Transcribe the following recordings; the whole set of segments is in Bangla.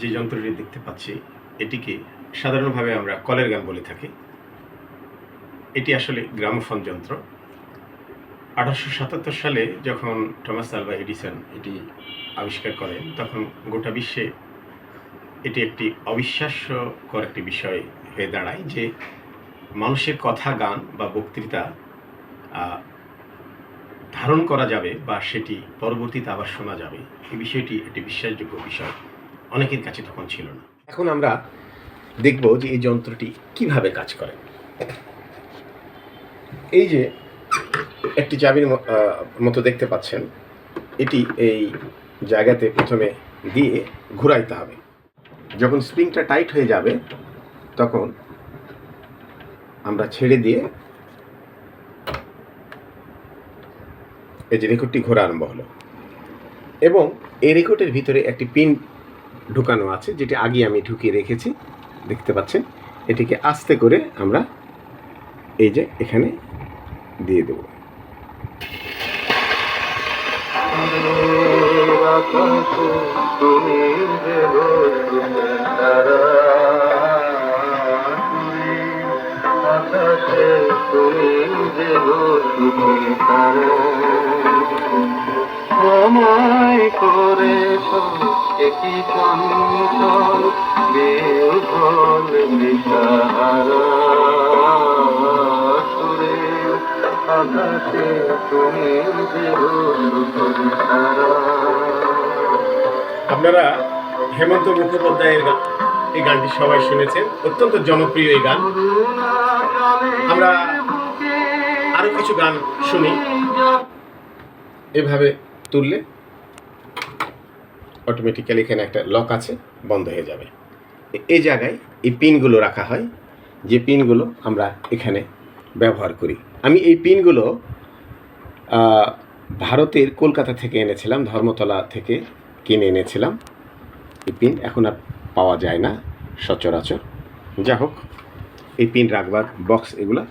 যে যন্ত্রটি দেখতে পাচ্ছি, এটিকে সাধারণভাবে আমরা কলের গান বলে থাকি। এটি আসলে গ্রামোফোন যন্ত্র। আঠারোশো সাতাত্তর সালে যখন টমাস আলভা এডিসন এটি আবিষ্কার করেন, তখন গোটা বিশ্বে এটি একটি অবিশ্বাস্যকর একটি বিষয় হয়ে দাঁড়ায় যে মানুষের কথা, গান বা বক্তৃতা ধারণ করা যাবে বা সেটি পরবর্তীতে আবার শোনা যাবে। এই বিষয়টি একটি বিশ্বাসযোগ্য বিষয়। অনেকের কাছে তখন ছিল না। এখন আমরা দেখব যে এই যন্ত্রটি কীভাবে কাজ করে। এই যে একটি চাবির মতো দেখতে পাচ্ছেন, এটি এই জায়গাতে প্রথমে দিয়ে ঘুরাইতে হবে। যখন স্প্রিংটা টাইট হয়ে যাবে, তখন আমরা ছেড়ে দিয়ে এই যে রেকর্ডটি ঘোরা আরম্ভ হলো। এবং এই রেকর্ডের ভিতরে একটি পিন ঢুকানো আছে, যেটি আগে আমি ঢুকিয়ে রেখেছি, দেখতে পাচ্ছেন। এটিকে আস্তে করে আমরা এই যে এখানে দিয়ে দেব। আমায় করে একই দিশাহারা সুরে তুমি আপনারা হেমন্ত মুখোপাধ্যায়ের এই গানটি সবাই শুনেছেন। অত্যন্ত জনপ্রিয় এই গান। আমরা আরও কিছু গান শুনি। এভাবে তুললে অটোমেটিক্যালি এখানে একটা লক আছে, বন্ধ হয়ে যাবে। এই জায়গায় এই পিনগুলো রাখা হয়, যে পিনগুলো আমরা এখানে ব্যবহার করি। আমি এই পিনগুলো ভারতের কলকাতা থেকে এনেছিলাম, ধর্মতলা থেকে কিনে এনেছিলাম। এই পিন এখন আর পাওয়া যায় না, সচরাচর। যা হোক, এই পিন রাখবার বক্স এগুলা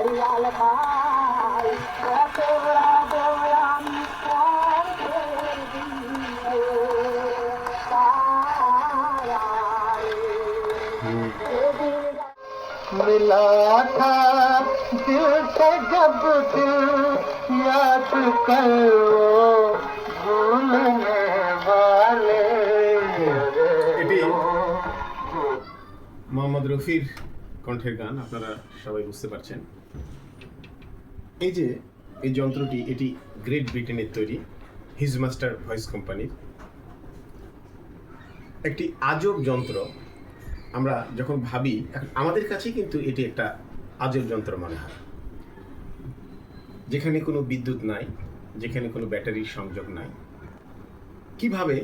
গাড়িওয়াল ভাই তোরা দোয়াম मिला था दिल से जब दिल याद करो भूलने वाले এটি মোহাম্মদ রফির কণ্ঠের গান আপনারা সবাই বুঝতে পারছেন। এই যে এই যন্ত্রটি, এটি গ্রেট ব্রিটেনের তৈরি হিজ মাস্টার ভয়েস কোম্পানির একটি আজব যন্ত্র, আমরা যখন ভাবি আমাদের কাছেই কিন্তু এটি একটা আজব যন্ত্র মনে হয়। যেখানে কোনো বিদ্যুৎ নাই, যেখানে কোনো ব্যাটারির সংযোগ নাই। কীভাবে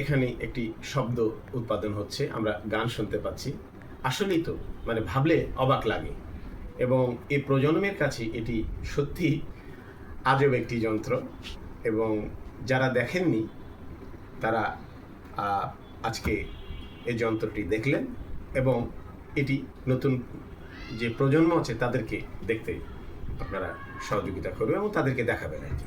এখানে একটি শব্দ উৎপাদন হচ্ছে, আমরা গান শুনতে পাচ্ছি। আসলেই তো মানে ভাবলে অবাক লাগে। এবং এই প্রজন্মের কাছে এটি সত্যি আজব একটি যন্ত্র এবং যারা দেখেননি, তারা আজকে এই যন্ত্রটি দেখলেন এবং এটি নতুন যে প্রজন্ম আছে তাদেরকে দেখতে আপনারা সহযোগিতা করবেন এবং তাদেরকে দেখাবেন আর কি।